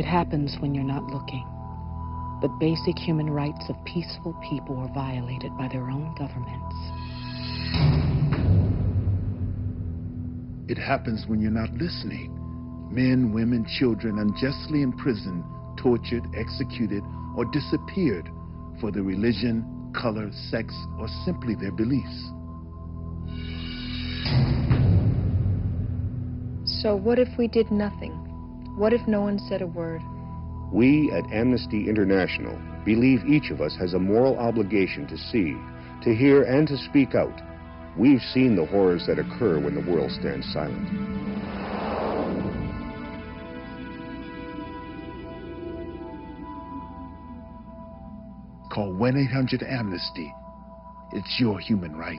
It happens when you're not looking. The basic human rights of peaceful people are violated by their own governments. It happens when you're not listening. Men, women, children unjustly imprisoned, tortured, executed, or disappeared for their religion, color, sex, or simply their beliefs. So what if we did nothing? What if no one said a word? We at Amnesty International believe each of us has a moral obligation to see, to hear, and to speak out. We've seen the horrors that occur when the world stands silent. Call 1-800-AMNESTY. It's your human right.